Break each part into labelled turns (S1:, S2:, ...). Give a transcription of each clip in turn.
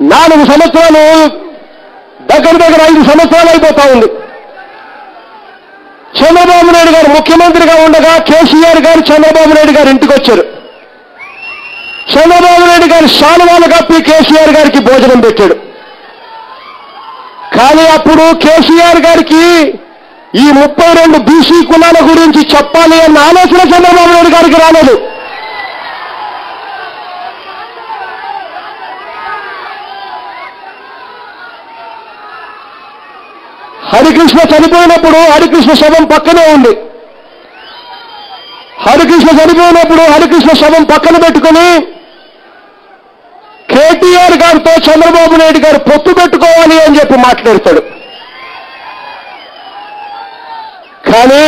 S1: నాలుగు సంవత్సరాలు దగ్గర దగ్గర ఐదు సంవత్సరాలు అయిపోతా ఉంది. చంద్రబాబు నాయుడు గారు ముఖ్యమంత్రిగా ఉండగా కేసీఆర్ గారు చంద్రబాబు నాయుడు గారు ఇంటికి వచ్చారు. చంద్రబాబు నాయుడు గారు శాలువాలు కప్పి కేసీఆర్ గారికి భోజనం పెట్టాడు. కానీ అప్పుడు కేసీఆర్ గారికి ఈ ముప్పై రెండు బీసీ కులాల గురించి చెప్పాలి అన్న ఆలోచన చంద్రబాబు నాయుడు గారికి రాలేదు. హరికృష్ణ చనిపోయినప్పుడు హరికృష్ణ శవం పక్కనే ఉంది. హరికృష్ణ చనిపోయినప్పుడు హరికృష్ణ శవం పక్కన పెట్టుకుని కేటీఆర్ గారితో చంద్రబాబు నాయుడు గారు పొత్తు పెట్టుకోవాలి అని చెప్పి మాట్లాడతాడు. కానీ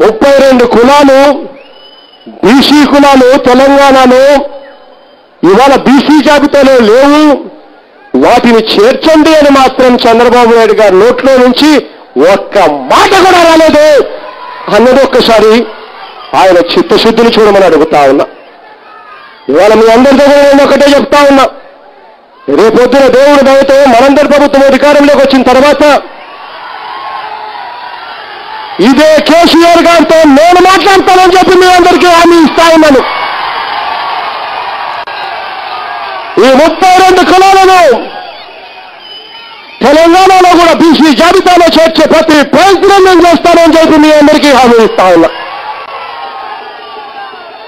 S1: ముప్పై రెండు కులాలు బీసీ కులాలు తెలంగాణలో ఇవాళ బీసీ జాబితాలో లేవు. వాటిని చేర్చండి అని మాత్రం చంద్రబాబు నాయుడు గారి నోట్లో నుంచి ఒక్క మాట కూడా రాలేదు. అన్నది ఒక్కసారి ఆయన చిత్తశుద్ధిని చూడమని అడుగుతా ఉన్నా. ఇవాళ మీ అందరి నేను ఒకటే చెప్తా ఉన్నా. రేపొద్దున దేవుడు దయతో మనందరి ప్రభుత్వం అధికారంలోకి వచ్చిన తర్వాత ఇదే కేసీఆర్ గారితో నేను మాట్లాడతానని చెప్పి మీ అందరికీ హామీ ఇస్తా ఉన్నాను. ఈ ముప్పై రెండు కులాలను తెలంగాణలో కూడా బీసీ జాబితాలో చేర్చే ప్రతి ప్రయత్నం నేను చేస్తానని చెప్పి మీ అందరికీ హామీ ఇస్తా ఉన్నా.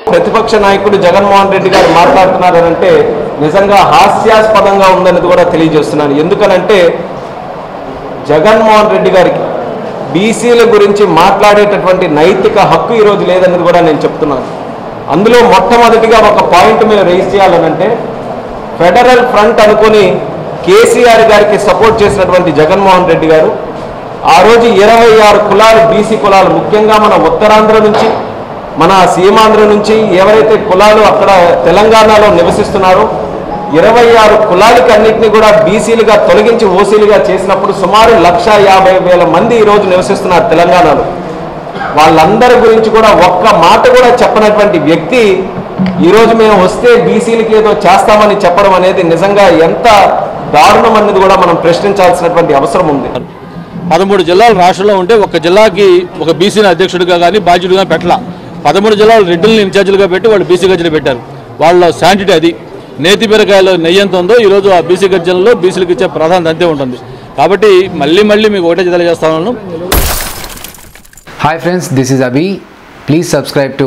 S2: ప్రతిపక్ష నాయకుడు జగన్మోహన్ రెడ్డి గారు మాట్లాడుతున్నారనంటే నిజంగా హాస్యాస్పదంగా ఉందన్నది కూడా తెలియజేస్తున్నాను. ఎందుకనంటే జగన్మోహన్ రెడ్డి గారికి బీసీల గురించి మాట్లాడేటటువంటి నైతిక హక్కు ఈరోజు లేదన్నది కూడా నేను చెప్తున్నాను. అందులో మొట్టమొదటిగా ఒక పాయింట్ మీరు రేస్ చేయాలనంటే ఫెడరల్ ఫ్రంట్ అనుకొని కేసీఆర్ గారికి సపోర్ట్ చేసినటువంటి జగన్మోహన్ రెడ్డి గారు ఆ రోజు ఇరవై ఆరు కులాలు బీసీ కులాలు ముఖ్యంగా మన ఉత్తరాంధ్ర నుంచి మన సీమాంధ్ర నుంచి ఎవరైతే కులాలు అక్కడ తెలంగాణలో నివసిస్తున్నారో ఇరవై ఆరు కులాలకి అన్నింటినీ కూడా బీసీలుగా తొలగించి ఓసీలుగా చేసినప్పుడు సుమారు లక్ష యాభై వేల మంది ఈరోజు నివసిస్తున్నారు తెలంగాణలో. వాళ్ళందరి గురించి కూడా ఒక్క మాట కూడా చెప్పనటువంటి వ్యక్తి ఈరోజు మేము వస్తే బీసీలకి ఏదో చేస్తామని చెప్పడం అనేది నిజంగా ఎంత దారుణం అన్నది కూడా మనం ప్రశ్నించాల్సినటువంటి అవసరం ఉంది.
S3: పదమూడు జిల్లాలు రాష్ట్రంలో ఉంటే ఒక జిల్లాకి ఒక బీసీని అధ్యక్షుడిగా కానీ బాధ్యుడిగా పెట్టలా. పదమూడు జిల్లాలు రెడ్డిల్ని ఇన్ఛార్జీలుగా పెట్టి వాళ్ళు బీసీ గర్జన పెట్టారు. వాళ్ళ శాంటిటీ అది. నేతి బీరకాయలో నెయ్యి ఎంత ఉందో ఈరోజు ఆ బీసీ గర్జనలో బీసీలకు ఇచ్చే ప్రాధాన్యత అంతే ఉంటుంది. కాబట్టి మళ్ళీ మళ్ళీ మీకు ఒకటే తెలియజేస్తా ఉన్నాను.
S4: Hi friends, this is Abhi. Please subscribe to